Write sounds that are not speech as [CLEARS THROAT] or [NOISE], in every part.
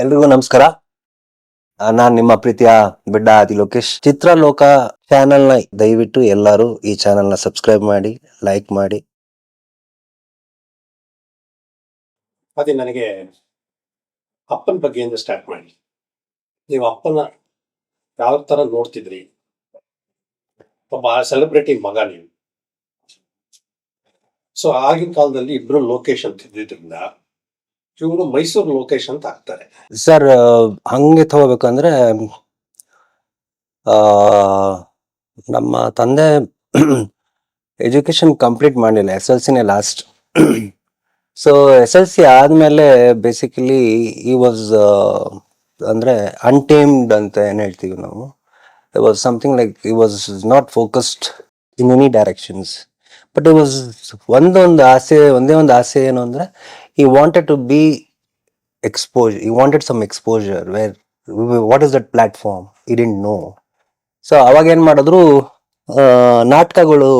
ಎಲ್ರಿಗೂ ನಮಸ್ಕಾರ. ನಾನು ನಿಮ್ಮ ಪ್ರೀತಿಯ ಬಿಡ್ಡ ಆದಿ ಲೋಕೇಶ್. ಚಿತ್ರಲೋಕ ಚಾನೆಲ್ನ ದಯವಿಟ್ಟು ಎಲ್ಲರೂ ಈ ಚಾನೆಲ್ನ ಸಬ್ಸ್ಕ್ರೈಬ್ ಮಾಡಿ ಲೈಕ್ ಮಾಡಿ. ಅದೇ ನನಗೆ ಅಪ್ಪನ ಬಗ್ಗೆಯಿಂದ ಸ್ಟಾರ್ಟ್ ಮಾಡಿ. ನೀವು ಅಪ್ಪನ ಯಾವ ತರ ನೋಡ್ತಿದ್ರಿ? ಒಬ್ಬ ಸೆಲೆಬ್ರಿಟಿ ಮಗ ನೀವು. ಸೊ ಆಗಿನ ಕಾಲದಲ್ಲಿ ಇಬ್ರು ಲೋಕೇಶ್ ಅಂತ ಇದ್ದಿದ್ರಿಂದ ಇವರು ಮೈಸೂರು ಲೋಕೇಶ್ ಅಂತ ಆಗ್ತಾರೆ. ಸರ್ ಹಂಗೆ ತಗೋಬೇಕಂದ್ರೆ ನಮ್ಮ ತಂದೆ [CLEARS THROAT] ಎಜುಕೇಶನ್ ಕಂಪ್ಲೀಟ್ ಮಾಡಲಿಲ್ಲ, S L ಸಿನೇ last so S L C ಆದಮೇಲೆ ಬೇಸಿಕಲಿ ಈ ವಾಸ್ ಅಂದರೆ ಅನ್ಟೇಮ್ಡ್ ಅಂತ ಏನು ಹೇಳ್ತೀವಿ ನಾವು. Was something like he was not focused in any directions but it was ಒಂದೊಂದು ಆಸೆ, ಒಂದೇ ಒಂದು ಆಸೆ ಏನು ಅಂದ್ರೆ he wanted to be exposure he wanted some exposure where what is that platform he didn't know so ಅವಾಗ ಏನು ಮಾಡಿದ್ರು ನಾಟಕಗಳು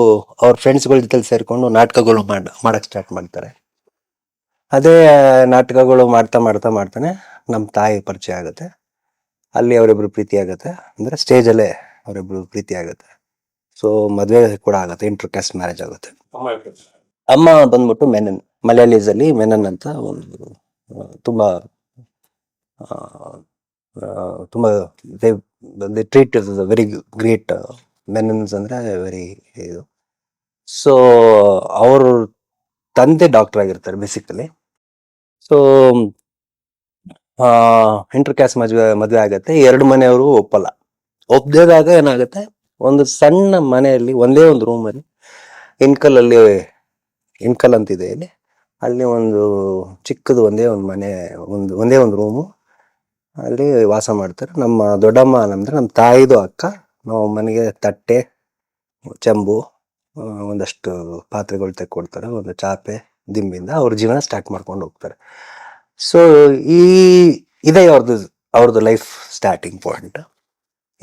ಅವ್ರ ಫ್ರೆಂಡ್ಸ್ಗಳ ಜೊತೆಲಿ ಸೇರಿಕೊಂಡು ನಾಟಕಗಳು ಮಾಡ ಮಾಡೋಕ್ಕೆ ಸ್ಟಾರ್ಟ್ ಮಾಡ್ತಾರೆ. ಅದೇ ನಾಟಕಗಳು ಮಾಡ್ತಾ ಮಾಡ್ತಾ ಮಾಡ್ತಾನೆ ನಮ್ಮ ತಾಯಿ ಪರಿಚಯ ಆಗುತ್ತೆ. ಅಲ್ಲಿ ಅವರಿಬ್ರು ಪ್ರೀತಿ ಆಗುತ್ತೆ. ಅಂದರೆ ಸ್ಟೇಜಲ್ಲೇ ಅವರಿಬ್ರು ಪ್ರೀತಿ ಆಗುತ್ತೆ. ಸೊ ಮದುವೆ ಕೂಡ ಆಗುತ್ತೆ ಇಂಟರ್ ಕ್ಯಾಸ್ಟ್ ಮ್ಯಾರೇಜ್ ಆಗುತ್ತೆ ಅಮ್ಮ ಬಂದ್ಬಿಟ್ಟು ಮೆನನ್. ಮಲಯಾಳೀಸ್ ಅಲ್ಲಿ ಮೆನನ್ ಅಂತ ಒಂದು, ತುಂಬ ತುಂಬಾ they they treat very great ಮೆನನ್ಸ್ ಅಂದ್ರೆ ವೆರಿ ಇದು. ಸೊ ಅವರು ತಂದೆ ಡಾಕ್ಟರ್ ಆಗಿರ್ತಾರೆ ಬೇಸಿಕಲಿ ಸೊ ಇಂಟರ್ ಕ್ಯಾಸ್ಟ್ ಮದುವೆ ಮದುವೆ ಆಗುತ್ತೆ. ಎರಡು ಮನೆಯವರು ಒಪ್ಪಲ್ಲ. ಒಪ್ಪದಾಗ ಏನಾಗುತ್ತೆ? ಒಂದು ಸಣ್ಣ ಮನೆಯಲ್ಲಿ, ಒಂದೇ ಒಂದು ರೂಮಲ್ಲಿ ಇನ್ಕಲಲ್ಲಿ ಇನ್ಕಲ್ ಅಂತಿದೆ ಇಲ್ಲಿ. ಅಲ್ಲಿ ಒಂದು ಚಿಕ್ಕದು ಒಂದೇ ಒಂದು ಮನೆ, ಒಂದು, ಒಂದೇ ಒಂದು ರೂಮು ಅಲ್ಲಿ ವಾಸ ಮಾಡ್ತಾರೆ. ನಮ್ಮ ದೊಡ್ಡಮ್ಮ ಅಂದರೆ ನಮ್ಮ ತಾಯಿದು ಅಕ್ಕ, ನಾವು ಮನೆಗೆ ತಟ್ಟೆ, ಚಂಬು ಒಂದಷ್ಟು ಪಾತ್ರೆಗಳು ತೆಕ್ಕೊಡ್ತಾರೆ. ಒಂದು ಚಾಪೆ, ದಿಂಬಿಂದ ಅವ್ರ ಜೀವನ ಸ್ಟಾರ್ಟ್ ಮಾಡ್ಕೊಂಡು ಹೋಗ್ತಾರೆ. ಸೊ ಈ, ಇದೇ ಅವ್ರದ್ದು ಅವ್ರದ್ದು ಲೈಫ್ ಸ್ಟಾರ್ಟಿಂಗ್ ಪಾಯಿಂಟ್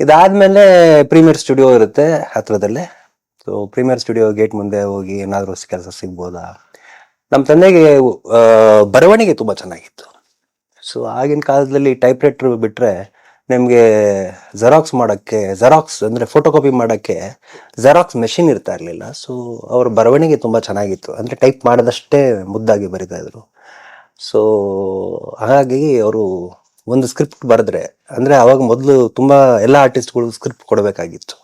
ಇದಾದಮೇಲೆ ಪ್ರೀಮಿಯರ್ ಸ್ಟುಡಿಯೋ ಇರುತ್ತೆ ಹತ್ರದಲ್ಲೇ. ಸೊ ಪ್ರೀಮಿಯರ್ ಸ್ಟುಡಿಯೋ ಗೇಟ್ ಮುಂದೆ ಹೋಗಿ ಏನಾದರೂ ಕೆಲಸ ಸಿಗ್ಬೋದಾ? ನಮ್ಮ ತಂದೆಗೆ ಬರವಣಿಗೆ ತುಂಬ ಚೆನ್ನಾಗಿತ್ತು. ಸೊ ಆಗಿನ ಕಾಲದಲ್ಲಿ ಟೈಪ್ ರೈಟ್ರ್ ಬಿಟ್ರೆ ನಿಮಗೆ ಜೆರಾಕ್ಸ್ ಮಾಡೋಕ್ಕೆ ಜೆರಾಕ್ಸ್ ಅಂದರೆ ಫೋಟೋ ಕಾಪಿ ಮಾಡೋಕ್ಕೆ ಜೆರಾಕ್ಸ್ ಮೆಷಿನ್ ಇರ್ತಾ ಇರಲಿಲ್ಲ. ಸೊ ಅವ್ರ ಬರವಣಿಗೆ ತುಂಬ ಚೆನ್ನಾಗಿತ್ತು. ಅಂದರೆ ಟೈಪ್ ಮಾಡಿದಷ್ಟೇ ಮುದ್ದಾಗಿ ಬರಿತಾಯಿದ್ರು ಸೊ ಹಾಗಾಗಿ ಅವರು ಒಂದು ಸ್ಕ್ರಿಪ್ಟ್ ಬರೆದ್ರೆ, ಅಂದರೆ ಅವಾಗ ಮೊದಲು ತುಂಬ ಎಲ್ಲ ಆರ್ಟಿಸ್ಟ್ಗಳು ಸ್ಕ್ರಿಪ್ಟ್ ಕೊಡಬೇಕಾಗಿತ್ತು.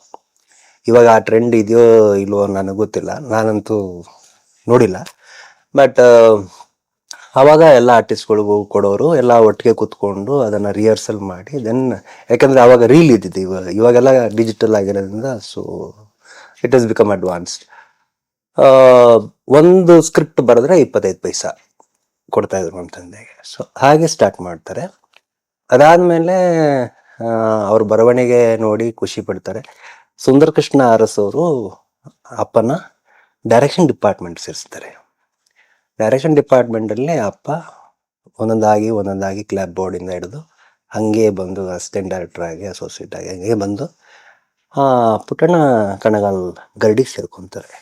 ಇವಾಗ ಆ ಟ್ರೆಂಡ್ ಇದೆಯೋ ಇಲ್ವೋ ನನಗೆ ಗೊತ್ತಿಲ್ಲ. ನಾನಂತೂ ನೋಡಿಲ್ಲ. ಬಟ್ ಅವಾಗ ಎಲ್ಲ ಆರ್ಟಿಸ್ಟ್ಗಳಿಗೂ ಕೊಡೋರು ಎಲ್ಲ ಒಟ್ಟಿಗೆ ಕೂತ್ಕೊಂಡು ಅದನ್ನು ರಿಹರ್ಸಲ್ ಮಾಡಿ ದೆನ್ ಯಾಕಂದರೆ ಅವಾಗ ರೀಲ್ ಇದ್ದಿದ್ದು ಇವಾಗ ಇವಾಗೆಲ್ಲ ಡಿಜಿಟಲ್ ಆಗಿರೋದ್ರಿಂದ so it is become advanced ಒಂದು ಸ್ಕ್ರಿಪ್ಟ್ ಬರೆದ್ರೆ ಇಪ್ಪತ್ತೈದು ಪೈಸಾ ಕೊಡ್ತಾ ಇದ್ರು ನಮ್ಮ ತಂದೆಗೆ. ಸೊ ಹಾಗೆ ಸ್ಟಾರ್ಟ್ ಮಾಡ್ತಾರೆ. ಅದಾದಮೇಲೆ ಅವ್ರ ಬರವಣಿಗೆ ನೋಡಿ ಖುಷಿ ಪಡ್ತಾರೆ. ಸುಂದರಕೃಷ್ಣ ಅರಸ್ ಅವರು ಅಪ್ಪನ ಡೈರೆಕ್ಷನ್ ಡಿಪಾರ್ಟ್ಮೆಂಟ್ ಸೇರಿಸ್ತಾರೆ. ಡೈರೆಕ್ಷನ್ ಡಿಪಾರ್ಟ್ಮೆಂಟ್ ಅಲ್ಲಿ ಅಪ್ಪ ಒಂದೊಂದಾಗಿ ಒಂದೊಂದಾಗಿ ಕ್ಲಾಪ್ ಬೋರ್ಡ್ ಇಂದ ಹಿಡಿದು ಹಂಗೆ ಬಂದು ಅಸಿಸ್ಟೆಂಟ್ ಡೈರೆಕ್ಟರ್ ಆಗಿ ಅಸೋಸಿಯೇಟ್ ಆಗಿ ಹಂಗೆ ಬಂದು ಪುಟ್ಟಣ್ಣ ಕಣಗಾಲ್ ಗರ್ಡಿಗೆ ಸೇರ್ಕೊಂತಾರೆ.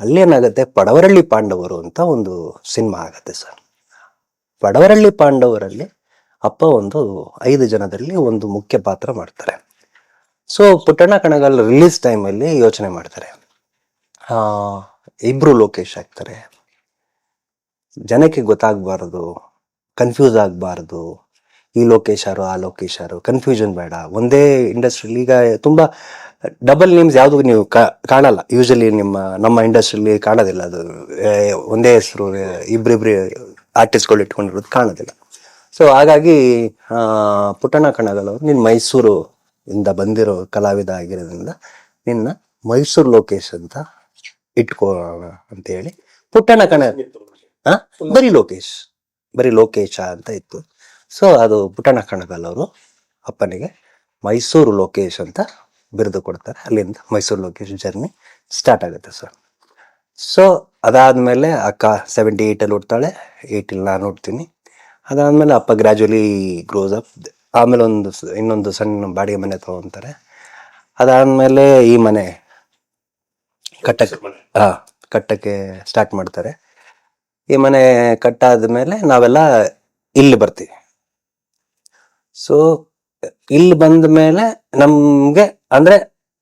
ಅಲ್ಲೇನಾಗುತ್ತೆ? ಪಡವರಳ್ಳಿ ಪಾಂಡವರು ಅಂತ ಒಂದು ಸಿನಿಮಾ ಆಗುತ್ತೆ ಸರ್. ಪಡವರಳ್ಳಿ ಪಾಂಡವರಲ್ಲಿ ಅಪ್ಪ ಒಂದು ಐದು ಜನದಲ್ಲಿ ಒಂದು ಮುಖ್ಯ ಪಾತ್ರ ಮಾಡ್ತಾರೆ. ಸೊ ಪುಟ್ಟಣ್ಣ ಕಣಗಾಲ್ ರಿಲೀಸ್ ಟೈಮಲ್ಲಿ ಯೋಚನೆ ಮಾಡ್ತಾರೆ. ಇಬ್ರು ಲೋಕೇಶ್ ಆಗ್ತಾರೆ. ಜನಕ್ಕೆ ಗೊತ್ತಾಗಬಾರ್ದು ಕನ್ಫ್ಯೂಸ್ ಆಗಬಾರ್ದು, ಈ ಲೋಕೇಶರು, ಆ ಲೋಕೇಶರು ಕನ್ಫ್ಯೂಷನ್ ಬೇಡ. ಒಂದೇ ಇಂಡಸ್ಟ್ರಿಲಿ ಈಗ ತುಂಬ ಡಬಲ್ ನೇಮ್ಸ್ ಯಾವುದು ನೀವು ಕಾಣಲ್ಲ. ಯೂಶಲಿ ನಿಮ್ಮ, ನಮ್ಮ ಇಂಡಸ್ಟ್ರಿಲಿ ಕಾಣೋದಿಲ್ಲ ಅದು. ಒಂದೇ ಹೆಸರು ಇಬ್ರಿಬ್ರಿ ಆರ್ಟಿಸ್ಟ್ಗಳು ಇಟ್ಕೊಂಡಿರೋದು ಕಾಣೋದಿಲ್ಲ. ಸೊ ಹಾಗಾಗಿ ಪುಟ್ಟಣ ಪುಟ್ಟಣ್ಣ ನಿನ್ನ ಮೈಸೂರು ಇಂದ ಬಂದಿರೋ ಕಲಾವಿದ ಆಗಿರೋದ್ರಿಂದ ನಿನ್ನ ಮೈಸೂರು ಲೋಕೇಶ್ ಅಂತ ಇಟ್ಕೋಣ ಅಂತ ಹೇಳಿ ಪುಟ್ಟಣ್ಣ ಕಣ? ಬರೀ ಲೋಕೇಶ್. ಬರೀ ಲೋಕೇಶ ಅಂತ ಇತ್ತು. ಸೊ ಅದು ಪುಟ್ಟಣ್ಣ ಕಣಗಲ್ ಅವರು ಅಪ್ಪನಿಗೆ. ಮೈಸೂರು ಲೋಕೇಶ್ ಅಂತ ಬಿರುದು ಕೊಡ್ತಾರೆ. ಅಲ್ಲಿಂದ ಮೈಸೂರು ಲೋಕೇಶ್ ಜರ್ನಿ ಸ್ಟಾರ್ಟ್ ಆಗುತ್ತೆ ಸರ್ ಸೊ ಅದಾದ್ಮೇಲೆ ಅಕ್ಕ ಸೆವೆಂಟಿ ಏಯ್ಟಲ್ಲಿ ಹುಡ್ತಾಳೆ ಏಯ್ಟಲ್ಲಿ ನಾನು ಹುಡ್ತೀನಿ. ಅದಾದಮೇಲೆ ಅಪ್ಪ ಗ್ರ್ಯಾಜುವಲಿ ಗ್ರೋಸ್ ಅಪ್ ಆಮೇಲೆ ಒಂದು ಇನ್ನೊಂದು ಸಣ್ಣ ಬಾಡಿಗೆ ಮನೆ ತಗೊಂತಾರೆ. ಅದಾದಮೇಲೆ ಈ ಮನೆ ಕಟ್ಟಕ್ಕೆ ಹಾ ಕಟ್ಟಕ್ಕೆ ಸ್ಟಾರ್ಟ್ ಮಾಡ್ತಾರೆ. ಈ ಮನೆ ಕಟ್ಟಾದ ಮೇಲೆ ನಾವೆಲ್ಲ ಇಲ್ಲಿ ಬರ್ತೀವಿ. ಸೊ ಇಲ್ಲಿ ಬಂದ ಮೇಲೆ ನಮ್ಗೆ, ಅಂದ್ರೆ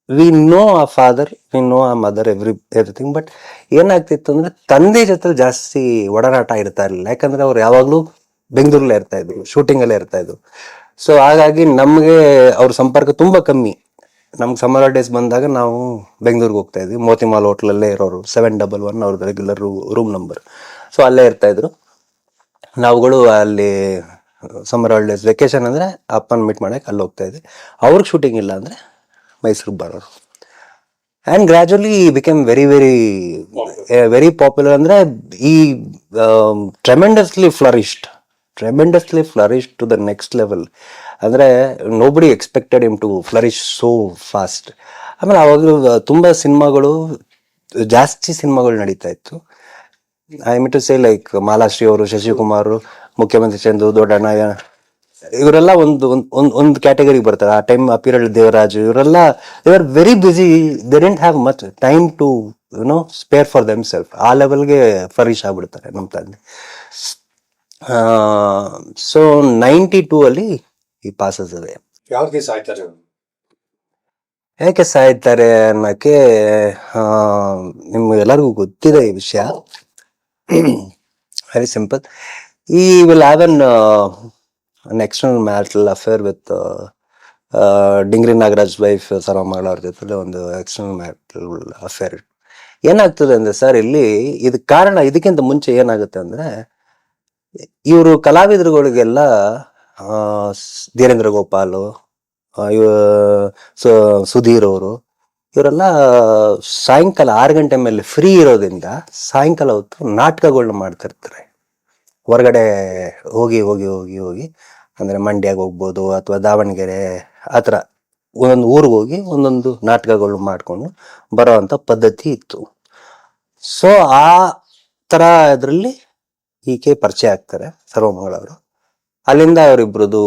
ವಿ ನೋ ಆ ಫಾದರ್ ವಿ ನೋ ಆ ಮದರ್ ಎವ್ರಿ ಎವ್ರಿಥಿಂಗ್ ಬಟ್ ಏನಾಗ್ತಿತ್ತು ಅಂದ್ರೆ, ತಂದೆ ಜೊತೆ ಜಾಸ್ತಿ ಒಡನಾಟ ಇರ್ತಾ ಇರಲಿಲ್ಲ. ಯಾಕಂದ್ರೆ ಅವ್ರು ಯಾವಾಗ್ಲೂ ಬೆಂಗಳೂರಲ್ಲೇ ಇರ್ತಾ ಇದ್ರು ಶೂಟಿಂಗ್ ಅಲ್ಲೇ ಇರ್ತಾ ಇದ್ರು. ಸೊ ಹಾಗಾಗಿ ನಮ್ಗೆ ಅವ್ರ ಸಂಪರ್ಕ ತುಂಬಾ ಕಮ್ಮಿ. ನಮ್ಗೆ ಸಮ್ಮರ್ ಡೇಸ್ ಬಂದಾಗ ನಾವು ಬೆಂಗಳೂರಿಗೆ ಹೋಗ್ತಾ ಇದ್ವಿ. ಮೋತಿಮಾಲ್ ಹೋಟ್ಲಲ್ಲೇ ಇರೋರು ಸೆವೆನ್ ಡಬಲ್ ಒನ್ ಅವ್ರದ್ದು ರೆಗ್ಯುಲರ್ ರೂಮ್ ನಂಬರ್ ಸೊ ಅಲ್ಲೇ ಇರ್ತಾ ಇದ್ರು. ನಾವುಗಳು ಅಲ್ಲಿ ಸಮ್ಮರ್ ಹಾಲಿಡೇಸ್ ವೆಕೇಶನ್ ಅಂದರೆ ಅಪ್ಪನ ಮೀಟ್ ಮಾಡೋಕೆ ಅಲ್ಲಿ ಹೋಗ್ತಾ ಇದ್ವಿ. ಅವ್ರಿಗೆ ಶೂಟಿಂಗ್ ಇಲ್ಲ ಅಂದರೆ ಮೈಸೂರಿಗೆ ಬರೋರು. And gradually become very very very popular ಅಂದರೆ he tremendously flourished tremendously flourish to the next level ಅಂದರೆ nobody expected him to flourish so fast ಆಮೇಲೆ ಅವಾಗಲೂ ತುಂಬ ಸಿನಿಮಾಗಳು ಜಾಸ್ತಿ ಸಿನಿಮಾಗಳು ನಡೀತಾ ಇತ್ತು. I mean to say like Malashri ಅವರು ಶಶಿಕುಮಾರ್ ಮುಖ್ಯಮಂತ್ರಿ ಚಂದು ದೊಡ್ಡಣ್ಣ ಇವರೆಲ್ಲ ಒಂದು ಒಂದು ಒಂದ್ ಕ್ಯಾಟಗರಿಗೆ ಬರ್ತಾರೆ. ಆ ಟೈಮ್ ಪೀರಿಯಡ್ ದೇವರಾಜ್ ಇವರೆಲ್ಲ they are very busy they didn't have much time to you know spare for them self ಆ ಲೆವೆಲ್ಗೆ ಫರೀಶ್ ಆಗ್ಬಿಡ್ತಾರೆ ನಮ್ಮ ತಂದೆ. ಸೊ ನೈಂಟಿ ಟೂ ಅಲ್ಲಿ ಈ ಪಾಸಸ್ ಇದೆ ಯಾವ ದಿವಸ ಆಯ್ತಾರೆ ಯಾಕೆ ಸಾಯ್ತಾರೆ ಅನ್ನೋಕ್ಕೆ ನಿಮ್ಗೆಲ್ಲರಿಗೂ ನಿಮ್ಗೆ ಎಲ್ಲರಿಗೂ ಗೊತ್ತಿದೆ ಈ ವಿಷಯ. Very simple he will an an external marital affair with Dingri Nagaraj wife ಸರ್ವಮಗಳ ಅವ್ರ ಜೊತೆ ಒಂದು ಎಕ್ಸ್ಟರ್ನಲ್ ಮ್ಯಾರಿಟಲ್ ಅಫೇರ್ ಏನಾಗ್ತದೆ ಅಂದ್ರೆ ಸರ್ ಇಲ್ಲಿ ಇದು ಕಾರಣ ಇದಕ್ಕಿಂತ ಮುಂಚೆ ಏನಾಗುತ್ತೆ ಅಂದ್ರೆ, ಇವರು ಕಲಾವಿದರುಗಳಿಗೆಲ್ಲ ಧೀರೇಂದ್ರ ಗೋಪಾಲು ಇವ ಸುಧೀರ್ ಅವರು ಇವರೆಲ್ಲ ಸಾಯಂಕಾಲ ಆರು ಗಂಟೆ ಮೇಲೆ ಫ್ರೀ ಇರೋದ್ರಿಂದ ಸಾಯಂಕಾಲ ಹೊತ್ತು ನಾಟಕಗಳನ್ನ ಮಾಡ್ತಿರ್ತಾರೆ. ಹೊರಗಡೆ ಹೋಗಿ ಹೋಗಿ ಹೋಗಿ ಹೋಗಿ, ಅಂದರೆ ಮಂಡ್ಯಾಗ ಹೋಗ್ಬೋದು ಅಥವಾ ದಾವಣಗೆರೆ, ಆ ಥರ ಒಂದೊಂದು ಊರಿಗೆ ಹೋಗಿ ಒಂದೊಂದು ನಾಟಕಗಳು ಮಾಡಿಕೊಂಡು ಬರೋವಂಥ ಪದ್ಧತಿ ಇತ್ತು. ಸೊ ಆ ಥರ ಅದರಲ್ಲಿ ಈಕೆ ಪರಿಚಯ ಆಗ್ತಾರೆ ಸರ್ವಮಂಗಳವರು ಅಲ್ಲಿಂದ ಅವರಿಬ್ರದ್ದು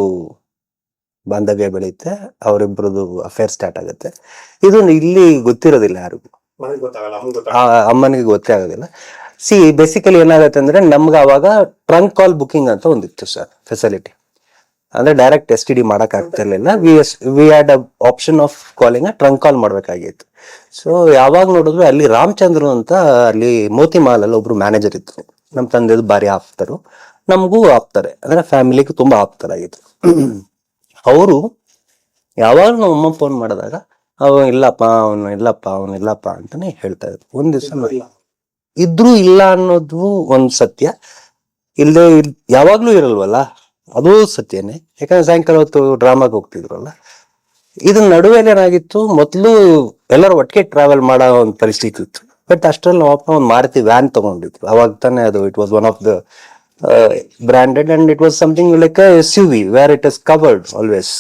ಬಾಂಧವ್ಯ ಬೆಳೆಯುತ್ತೆ ಅವರಿಬ್ಬರದು ಅಫೇರ್ ಸ್ಟಾರ್ಟ್ ಆಗುತ್ತೆ. ಇದು ಇಲ್ಲಿ ಗೊತ್ತಿರೋದಿಲ್ಲ ಯಾರಿಗೂ. ಅಮ್ಮನಿಗೆ ಗೊತ್ತೇ ಆಗೋದಿಲ್ಲ. ಸಿ ಬೇಸಿಕಲಿ ಏನಾಗುತ್ತೆ ಅಂದ್ರೆ ನಮ್ಗೆ ಅವಾಗ ಟ್ರಂಕ್ ಕಾಲ್ ಬುಕಿಂಗ್ ಅಂತ ಒಂದಿತ್ತು ಸರ್ ಫೆಸಿಲಿಟಿ ಅಂದ್ರೆ ಡೈರೆಕ್ಟ್ ಎಸ್ ಟಿ ಡಿ ಮಾಡಕ್ ಆಗ್ತಿರ್ಲಿಲ್ಲ we yes we had a option of calling trunk call ಮಾಡ್ಬೇಕಾಗಿತ್ತು. ಸೊ ಯಾವಾಗ ನೋಡಿದ್ರು ಅಲ್ಲಿ ರಾಮಚಂದ್ರು ಅಂತ ಅಲ್ಲಿ ಮೋತಿ ಮಾಲ್ ಅಲ್ಲಿ ಒಬ್ರು ಮ್ಯಾನೇಜರ್ ಇತ್ತು ನಮ್ಮ ತಂದೆದು ಭಾರಿ ಆಪ್ತರು. ನಮಗೂ ಆಪ್ತಾರೆ. ಅಂದ್ರೆ ಫ್ಯಾಮಿಲಿಗೂ ತುಂಬಾ ಆಪ್ತರಾಗಿತ್ತು ಅವರು ಯಾವಾಗ ನಮ್ಮ ಅಮ್ಮ ಫೋನ್ ಮಾಡಿದಾಗ ಅವ ಇಲ್ಲಪ್ಪ ಅವನು ಇಲ್ಲಪ್ಪ ಅವನು ಇಲ್ಲಪ್ಪ ಅಂತಾನೆ ಹೇಳ್ತಾ ಇದ್ರು. ಒಂದ್ ದಿವಸ. ಇದ್ರು ಇಲ್ಲ. ಅನ್ನೋದು ಒಂದ್ ಸತ್ಯ. ಇಲ್ಲದೆ ಯಾವಾಗ್ಲೂ ಇರಲ್ವಲ್ಲ ಅದು ಸತ್ಯನೇ. ಯಾಕಂದ್ರೆ ಸಾಯಂಕಾಲ ಹೊತ್ತು ಡ್ರಾಮಾಗೆ ಹೋಗ್ತಿದ್ರಲ್ಲ. ಇದ್ರ ನಡುವೆ ಏನಾಗಿತ್ತು ಮೊದಲು ಎಲ್ಲರೂ ಒಟ್ಟಿಗೆ ಟ್ರಾವೆಲ್ ಮಾಡೋ ಒಂದು ಪರಿಸ್ಥಿತಿ ಇತ್ತು. ಬಟ್ ಅಷ್ಟ್ರಲ್ಲಿ ನಮ್ಮ ಅಪ್ಪ ಒಂದು ಮಾರುತಿ ವ್ಯಾನ್ ತಗೊಂಡಿದ್ರು. ಅವಾಗ ತಾನೇ ಅದು it was one of the branded and it was something like S SUV where it is covered always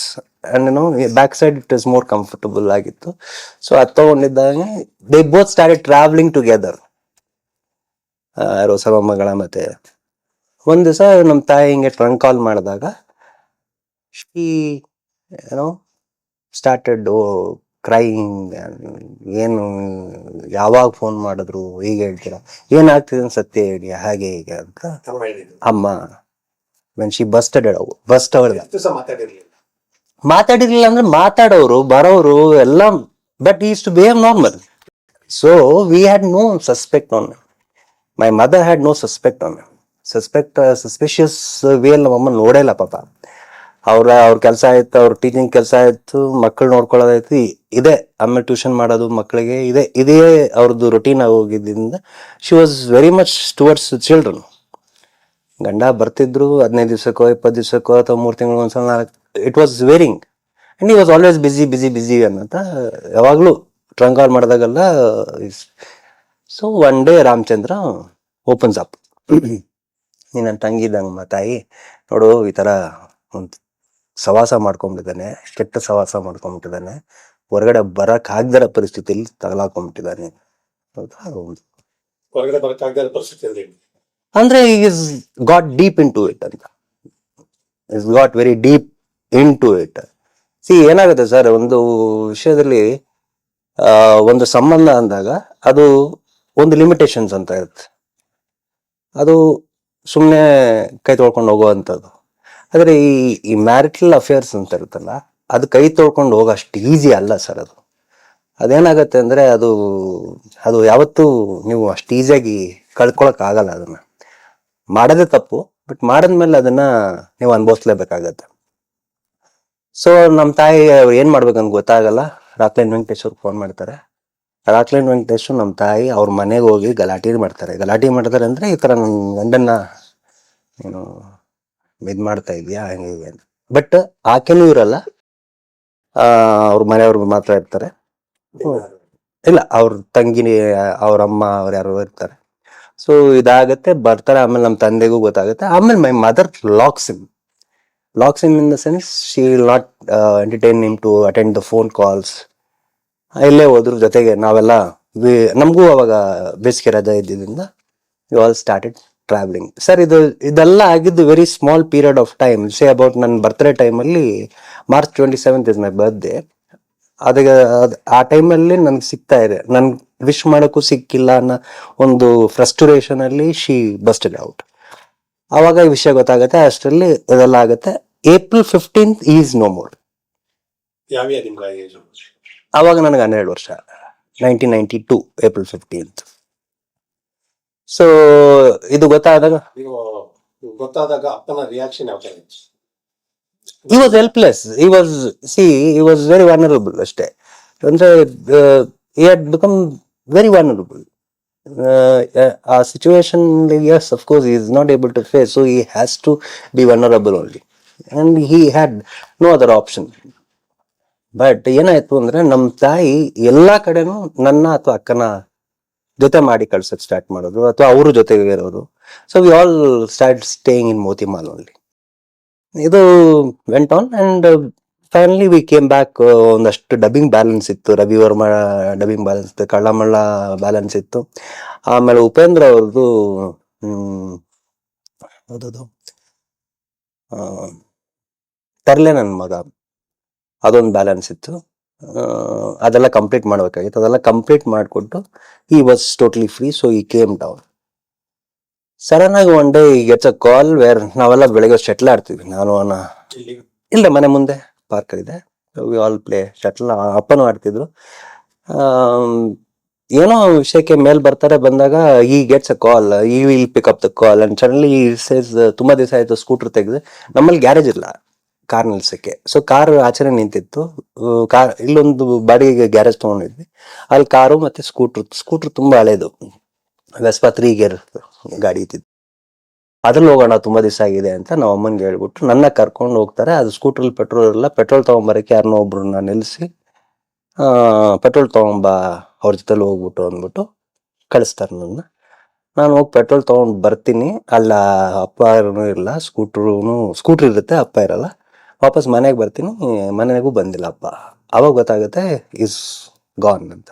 and no back side it is more comfortable ಆಗಿತ್ತು. ಸೊ ಅದು ತಗೊಂಡಿದ್ದಾಗ they both started travelling together ಯಾರೋ ಮಗಳ ಮತ್ತೆ. ಒಂದ್ ದಿವಸ ನಮ್ಮ ತಾಯಿ ಹಿಂಗೆ ಟ್ರಂಕ್ ಕಾಲ್ ಮಾಡಿದಾಗ ಶಿ ಏನೋ ಸ್ಟಾರ್ಟೆಡ್ ಕ್ರೈಯಿಂಗ್ ಏನು ಯಾವಾಗ ಫೋನ್ ಮಾಡಿದ್ರು ಹೀಗೆ ಹೇಳ್ತೀರಾ? ಏನಾಗ್ತಿದೆ ಸತ್ಯ ಹೇಳಿ ಹಾಗೆ ಹೀಗೆ ಅಂತ. ಅಮ್ಮ ವೆನ್ ಶಿ ಬಸ್ಟೆಡ್ ಬಸ್ಟ್ ಅವಳ ಎಷ್ಟು ದಿವಸ ಮಾತಾಡಿರ್ಲಿಲ್ಲ? ಮಾತಾಡಿರ್ಲಿಲ್ಲ ಅಂದ್ರೆ ಮಾತಾಡೋರು ಬರೋರು ಎಲ್ಲ but he's to behave normal so we had no suspect on my mother had no suspect on suspect suspicious way ನಮ್ಮ ಅಮ್ಮ ನೋಡೇ ಇಲ್ಲ ಪಾಪ. ಅವ್ರ ಅವ್ರ ಕೆಲಸ ಆಯ್ತು, ಅವ್ರ ಟೀಚಿಂಗ್ ಕೆಲಸ ಆಯ್ತು ಮಕ್ಕಳು ನೋಡ್ಕೊಳ್ಳೋದಾಯ್ತು, ಇದೇ. ಆಮೇಲೆ ಟ್ಯೂಷನ್ ಮಾಡೋದು ಮಕ್ಕಳಿಗೆ ಇದೆ. ಇದೇ ಅವ್ರದ್ದು routine ಹೋಗಿದ್ದರಿಂದ she was very much towards children ಗಂಡ ಬರ್ತಿದ್ರು, ಹದಿನೈದು ದಿವಸಕ್ಕೋ ಇಪ್ಪತ್ತು ದಿವ್ಸಕ್ಕೋ, ಅಥವಾ ಮೂರು ತಿಂಗಳು ಒಂದ್ಸಲ ನಾಲ್ಕು it was varying and he was always busy busy busy ಅನ್ನಂತ ಯಾವಾಗಲೂ trunk call ಮಾಡಿದಾಗೆಲ್ಲ so one day Ramachandra opens up [CLEARS THROAT] ನೀನು ನನ್ನ ತಂಗಿದ್ದಂಗೆ ಮಾತಾಯಿ ತಾಯಿ, ನೋಡು ಈ ಥರ ಒಂದು ಸವಾಸ ಮಾಡ್ಕೊಂಡ್ಬಿಟ್ಟಿದ್ದಾನೆ ಕೆಟ್ಟ ಸವಾಸ ಮಾಡ್ಕೊಂಡ್ಬಿಟ್ಟಿದ್ದಾನೆ ಹೊರಗಡೆ ಬರಕ್ ಆಗದಿರೋ ಪರಿಸ್ಥಿತಿಯಲ್ಲಿ ತಗಲಾಕೊಂಡ್ಬಿಟ್ಟಿದ್ದಾನೆ ಹೊರಗಡೆ ಪರಿಸ್ಥಿತಿಯಲ್ಲಿ? ಅಂದ್ರೆ he's got deep into it ಅಂತ. Is got very deep into it see ಏನಾಗುತ್ತೆ ಸರ್ ಒಂದು ವಿಷಯದಲ್ಲಿ ಒಂದು ಸಂಬಂಧ ಅಂದಾಗ ಅದು ಒಂದು ಲಿಮಿಟೇಷನ್ಸ್ ಅಂತ ಇರುತ್ತೆ. ಅದು ಸುಮ್ಮನೆ ಕೈ ತೊಳ್ಕೊಂಡು ಹೋಗುವಂಥದ್ದು. ಆದರೆ ಈ ಈ ಮ್ಯಾರಿಟಲ್ ಅಫೇರ್ಸ್ ಅಂತ ಇರುತ್ತಲ್ಲ, ಅದು ಕೈ ತೊಳ್ಕೊಂಡು ಹೋಗೋ ಅಷ್ಟು ಈಸಿ ಅಲ್ಲ ಸರ್ ಅದು. ಅದೇನಾಗತ್ತೆ ಅಂದರೆ ಅದು ಅದು ಯಾವತ್ತೂ ನೀವು ಅಷ್ಟು ಈಸಿಯಾಗಿ ಕಳ್ಕೊಳಕ್ಕಾಗಲ್ಲ ಅದನ್ನು. ಮಾಡೋದೇ ತಪ್ಪು ಬಟ್ ಮಾಡಿದ್ಮೇಲೆ ಅದನ್ನು ನೀವು ಅನುಭವಿಸ್ಲೇಬೇಕಾಗತ್ತೆ. ಸೊ ನಮ್ಮ ತಾಯಿ ಅವ್ರು ಏನು ಮಾಡ್ಬೇಕಂತ ಗೊತ್ತಾಗಲ್ಲ. ರಾಕ್ಲೈನ್ ವೆಂಕಟೇಶ್ವರ್ ಫೋನ್ ಮಾಡ್ತಾರೆ. ರಾಕ್ಲೈನ್ ವೆಂಕಟೇಶ್ ನಮ್ಮ ತಾಯಿ ಅವ್ರ ಮನೆಗೆ ಹೋಗಿ ಗಲಾಟೆ ಮಾಡ್ತಾರೆ. ಗಲಾಟೆ ಮಾಡ್ತಾರೆ ಅಂದರೆ ಈ ಥರ ನನ್ನ ಗಂಡನ್ನ, ಏನು ಇದ್ ಮಾಡ್ತಾ ಇದೀಯಾ ಹಂಗೆ ಹೀಗೆ ಅಂತ. ಬಟ್ ಆಕೆನೂ ಇರಲ್ಲ. ಆ ಅವ್ರ ಮನೆಯವ್ರು ಮಾತ್ರ ಇರ್ತಾರೆ. ಇಲ್ಲ ಅವ್ರ ತಂಗಿನಿ ಅವ್ರ ಅಮ್ಮ ಅವ್ರು ಯಾರು ಇರ್ತಾರೆ. ಸೊ ಇದಾಗತ್ತೆ ಬರ್ತಾರೆ ಆಮೇಲೆ ನಮ್ಮ ತಂದೆಗೂ ಗೊತ್ತಾಗುತ್ತೆ. ಆಮೇಲೆ my mother locks in. Locks in in the sense she will not entertain him to attend the phone calls. ಇಲ್ಲೇ ಹೋದ್ರ ಜೊತೆಗೆ ನಾವೆಲ್ಲ ವಿ- ನಮಗೂ ಅವಾಗ ಬೇಸಿಗೆ ರಜೆ ಇದ್ದಿದ್ದರಿಂದ you all started travelling sir ಇದು ಇದೆಲ್ಲ ಆಗಿದ್ದು very small period of time say about ನನ್ನ ಬರ್ತ್ಡೇ ಟೈಮಲ್ಲಿ March twenty seventh is my birthday ಅದಕ್ಕೆ ಅದ್- ಆ ಟೈಮಲ್ಲಿ ನನಗೆ ಸಿಗ್ತಾ ಇದೆ. ನನ್ ವಿಶ್ ಮಾಡೋಕ್ಕೂ ಸಿಕ್ಕಿಲ್ಲ ಅನ್ನೋ ಒಂದು ಫ್ರಸ್ಟ್ರೇಷನ್ ಅಲ್ಲಿ ಶಿ ಬಸ್ಟೆಡ್ ಔಟ್ ಅವಾಗ ಈ ವಿಷಯ ಗೊತ್ತಾಗುತ್ತೆ ಅಷ್ಟರಲ್ಲಿ ಇದೆಲ್ಲ ಆಗುತ್ತೆ. April fifteenth he's no more ಆವಾಗ ನನಗೆ ಹನ್ನೆರಡು ವರ್ಷ. Nineteen ninety two April fifteenth so ಇದು ಗೊತ್ತಾದಾಗ? ನೀವು ಗೊತ್ತಾದಾಗ ಅಪ್ಪನ ರಿಯಾಕ್ಷನ್ ಯಾವ ತರ ಇತ್ತು? He was helpless he was C he was very vulnerable ಅಷ್ಟೇ. ಅಂದ್ರೆ he had become very vulnerable ಆ situation as of course he's not able to face so he has to be vulnerable only and he had no other option but ಏನಾಯ್ತು ಅಂದ್ರೆ ನಮ್ಮ ತಾಯಿ ಎಲ್ಲಾ ಕಡೆನೂ ನನ್ನ ಅಥವಾ ಅಕ್ಕನ ಜೊತೆ ಮಾಡಿ ಕಳ್ಸಕ್ ಸ್ಟಾರ್ಟ್ ಮಾಡೋದು ಅಥವಾ ಅವರು ಜೊತೆಗೆ ಇರೋರು so we all start staying in Motimahal only ಇದು went on and finally we came back ಒಂದಷ್ಟು ಡಬ್ಬಿಂಗ್ ಬ್ಯಾಲೆನ್ಸ್ ಇತ್ತು. ರವಿ ವರ್ಮ ಡಬ್ಬಿಂಗ್ ಬ್ಯಾಲೆನ್ಸ್ ಇತ್ತು, ಕಳ್ಳಮಳ್ಳ ಬ್ಯಾಲೆನ್ಸ್ ಇತ್ತು. ಆಮೇಲೆ ಉಪೇಂದ್ರ ಅವ್ರದ್ದು, ಹ್ಮ್ ತರಲೆ ನನ್ನ ಮಗ. ಅದೊಂದು ಬ್ಯಾಲೆನ್ಸ್ ಇತ್ತು. ಅದೆಲ್ಲ ಕಂಪ್ಲೀಟ್ ಮಾಡ್ಬೇಕಾಗಿತ್ತು. ಅದೆಲ್ಲ ಕಂಪ್ಲೀಟ್ ಮಾಡಿಕೊಟ್ಟು he was totally free so he came down sudden ಆಗಿ one day gets a call where ನಾವೆಲ್ಲ ಬೆಳಗ್ಗೆ ಶಟ್ಲ್ ಆಡ್ತೀವಿ ನಾನು ಅವನ ಇಲ್ಲ ಮನೆ ಮುಂದೆ. ಪಾರ್ಕ್ ಇದೆ. ವಿ ಆಲ್ ಪ್ಲೇ ಶಟ್ಲ್ ಅಪ್ಪನೂ ಆಡ್ತಿದ್ರು. ಏನೋ ವಿಷಯಕ್ಕೆ ಮೇಲ್ ಬರ್ತಾರೆ. ಬಂದಾಗ ಈ gets a call he will pick up the call and suddenly says ತುಂಬಾ ದಿವಸ ಆಯ್ತು ಸ್ಕೂಟರ್ ತೆಗೆದು. ನಮ್ಮಲ್ಲಿ ಗ್ಯಾರೇಜ್ ಇಲ್ಲ. ಕಾರ್ ನಿಲ್ಸಕ್ಕೆ. ಸೊ ಕಾರ್ ಆಚೆನೆ ನಿಂತಿತ್ತು. ಕಾರ್ ಇಲ್ಲೊಂದು ಬಾಡಿಗೆ ಗ್ಯಾರೇಜ್ ತಗೊಂಡಿದ್ವಿ. ಅಲ್ಲಿ ಕಾರು ಮತ್ತೆ ಸ್ಕೂಟರ್ ಸ್ಕೂಟರ್ ತುಂಬಾ ಹಳೇದು. ವೆಸ್ಪಾ ತ್ರೀ ಗೇರ್ ಗಾಡಿ ಇತ್ತಿತ್ತು ಅದ್ರಲ್ಲಿ ಹೋಗೋಣ, ತುಂಬಾ ದಿವಸ ಆಗಿದೆ ಅಂತ ನಮ್ಮ ಅಮ್ಮನ್ಗೆ ಹೇಳ್ಬಿಟ್ಟು ನನ್ನ ಕರ್ಕೊಂಡು ಹೋಗ್ತಾರೆ. ಅದು ಸ್ಕೂಟ್ರಲ್ಲಿ ಪೆಟ್ರೋಲ್ ಇಲ್ಲ ಪೆಟ್ರೋಲ್ ತಗೊಂಬರಕ್ಕೆ ಯಾರನ್ನೋ ಒಬ್ರನ್ನ ನಿಲ್ಲಿಸಿ ಪೆಟ್ರೋಲ್ ತಗೊಂಬ, ಅವ್ರ ಜೊತೆಲಿ ಹೋಗ್ಬಿಟ್ಟು ಅಂದ್ಬಿಟ್ಟು ಕಳಿಸ್ತಾರೆ ನನ್ನ. ನಾನು ಹೋಗಿ ಪೆಟ್ರೋಲ್ ತೊಗೊಂಡು ಬರ್ತೀನಿ. ಅಲ್ಲ, ಅಪ್ಪ ಇಲ್ಲ. ಸ್ಕೂಟ್ರೂ ಸ್ಕೂಟ್ರ್ ಇರುತ್ತೆ, ಅಪ್ಪ ಇರಲ್ಲ. ವಾಪಸ್ ಮನೆಗೆ ಬರ್ತೀನಿ ಮನೆಗೂ ಬಂದಿಲ್ಲ ಅಪ್ಪ. ಅವಾಗ ಗೊತ್ತಾಗುತ್ತೆ ಇಸ್ ಗಾನ್ ಅಂತ.